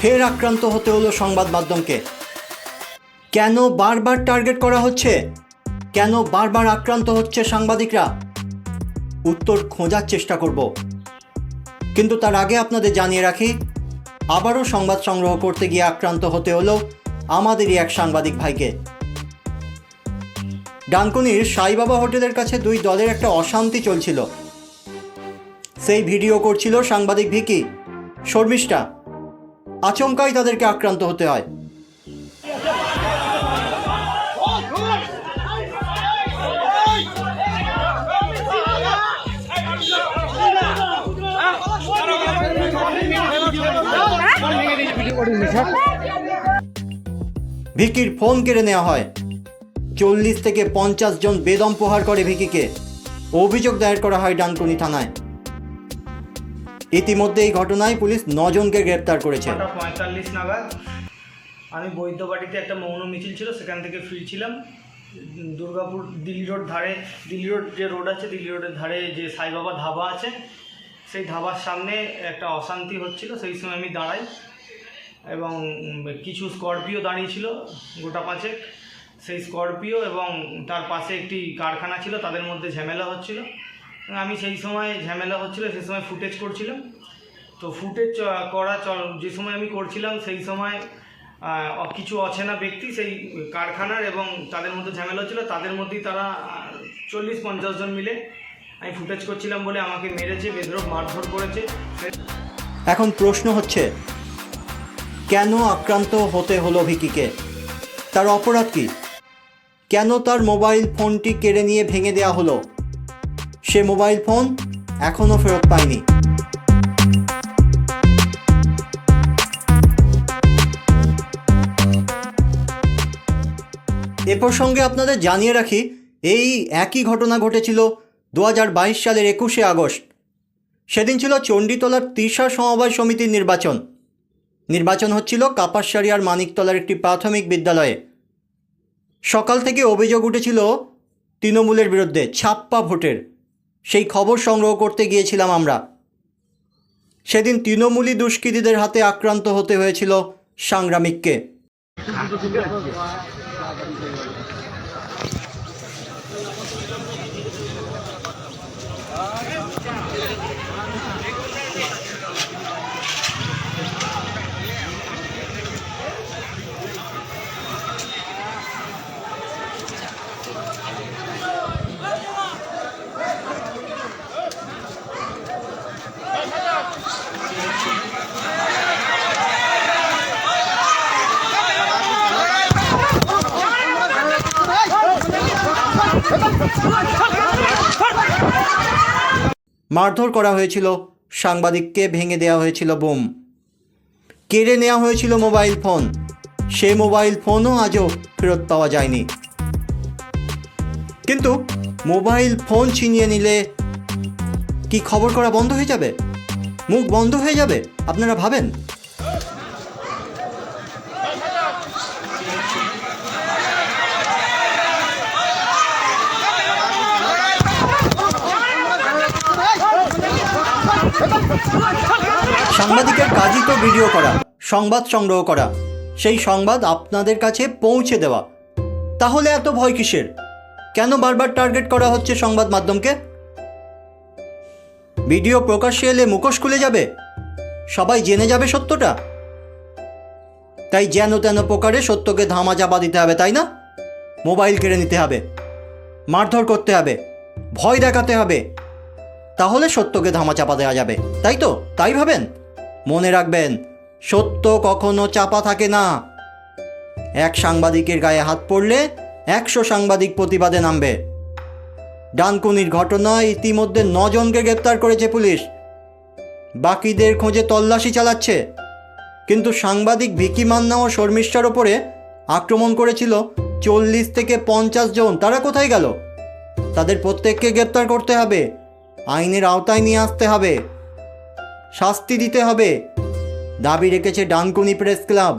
ফের আক্রান্ত হতে হলো সংবাদ মাধ্যমকে। কেন বারবার টার্গেট করা হচ্ছে? কেন বারবার আক্রান্ত হচ্ছে সাংবাদিকরা? উত্তর খোঁজার চেষ্টা করব। কিন্তু তার আগে আপনাদের জানিয়ে রাখি, আবারও সংবাদ সংগ্রহ করতে গিয়ে আক্রান্ত হতে হলো আমাদেরই এক সাংবাদিক ভাইকে। ডানকুনির সাইবাবা হোটেলের কাছে দুই দলের একটা অশান্তি চলছিল। সেই ভিডিও করছিল সাংবাদিক ভিকি, শর্মিষ্ঠা। আচমকাই তাদেরকে আক্রান্ত হতে হয়। ভিকির ফোন কেড়ে নেওয়া হয়। চল্লিশ থেকে পঞ্চাশ জন বেদম প্রহার করে ভিকিকে। অভিযোগ দায়ের করা হয় ডানকুনি থানায়। ইতিমধ্যে এই ঘটনায় পুলিশ নজনকে গ্রেপ্তার করেছে। পঁয়তাল্লিশ নাগাদ আমি বৈদ্যবাড়িতে একটা মৌন মিছিল ছিল, সেখান থেকে ফিরছিলাম। দুর্গাপুর দিল্লি রোড ধারে, দিল্লি রোড যে রোড আছে, দিল্লি রোডের ধারে যে সাইবাবা ধাবা আছে, সেই ধাবার সামনে একটা অশান্তি হচ্ছিল, সেই সময় আমি দাঁড়াই এবং কিছু স্করপিও দাঁড়িয়েছিল গোটা পাঁচেক। সেই স্করপিও এবং তার পাশে একটি কারখানা ছিল, তাদের মধ্যে ঝামেলা হচ্ছিল। আমি সেই সময় ঝামেলা হচ্ছিল, সেই সময় ফুটেজ করছিলাম। তো ফুটেজ করা যে সময় আমি করছিলাম, সেই সময় কিছু অচেনা ব্যক্তি সেই কারখানার এবং তাদের মধ্যে ঝামেলা হচ্ছিল, তাদের মধ্যেই তারা চল্লিশ পঞ্চাশ জন মিলে আমি ফুটেজ করছিলাম বলে আমাকে মেরেছে বেদরক মারধর করেছে। এখন প্রশ্ন হচ্ছে, কেন আক্রান্ত হতে হলো ভিকিকে? তার অপরাধ কি? কেন তার মোবাইল ফোনটি কেড়ে নিয়ে ভেঙে দেওয়া হলো? সে মোবাইল ফোন এখনও ফেরত পায়নি। এ প্রসঙ্গে আপনাদের জানিয়ে রাখি, এই একই ঘটনা ঘটেছিল দু হাজার বাইশ সালের একুশে আগস্ট। সেদিন ছিল চণ্ডীতলার তিশা সমবায় সমিতির নির্বাচন। নির্বাচন হচ্ছিল কাপাসসারিয়ার মানিকতলার একটি প্রাথমিক বিদ্যালয়ে। সকাল থেকে অভিযোগ উঠেছিল তৃণমূলের বিরুদ্ধে ছাপ্পা ভোটের। সেই খবর সংগ্রহ করতে গিয়েছিলাম আমরা। সেদিন তৃণমূলী দুষ্কৃতীদের হাতে আক্রান্ত হতে হয়েছিল সাংগ্রামিককে। মারধর করা হয়েছিল, সাংবাদিককে ভেঙে দেওয়া হয়েছিল বোম। কেড়ে নেওয়া হয়েছিল মোবাইল ফোন। সে মোবাইল ফোনও আজও ফেরত পাওয়া যায়নি। কিন্তু মোবাইল ফোন ছিনিয়ে নিলে কি খবর করা বন্ধ হয়ে যাবে? মুখ বন্ধ হয়ে যাবে? আপনারা ভাবেন? সাংবাদিকের কাজই তো ভিডিও করা, সংবাদ সংগ্রহ করা। সেই সংবাদ আপনাদের কাছে পৌঁছে দেওয়া। তাহলে এত ভয় কিসের? কেন বারবার টার্গেট করা হচ্ছে সংবাদ মাধ্যমকে? ভিডিও প্রকাশ্যে এলে মুখোশ খুলে যাবে? সবাই জেনে যাবে সত্যটা? তাই যেন তেন প্রকারে সত্যকে ধামা চাপা দিতে হবে, তাই না? মোবাইল কেড়ে নিতে হবে। মারধর করতে হবে। ভয় দেখাতে হবে। তাহলে সত্যকে ধামা চাপা দেওয়া যাবে, তাই তো? তাই ভাবেন? মনে রাখবেন, সত্য কখনো চাপা থাকে না। এক সাংবাদিকের গায়ে হাত পড়লে একশো সাংবাদিক প্রতিবাদে নামবে। ডানকুনির ঘটনায় ইতিমধ্যে নজনকে গ্রেপ্তার করেছে পুলিশ। বাকিদের খোঁজে তল্লাশি চালাচ্ছে। কিন্তু সাংবাদিক ভিকি মান্না ও শর্মিষ্ঠার ওপরে আক্রমণ করেছিল চল্লিশ থেকে পঞ্চাশ জন। তারা কোথায় গেল? তাদের প্রত্যেককে গ্রেপ্তার করতে হবে। আইনের আওতায় নিয়ে আসতে হবে। শাস্তি দিতে হবে। দাবি রেখেছে ডানকুনি প্রেস ক্লাব।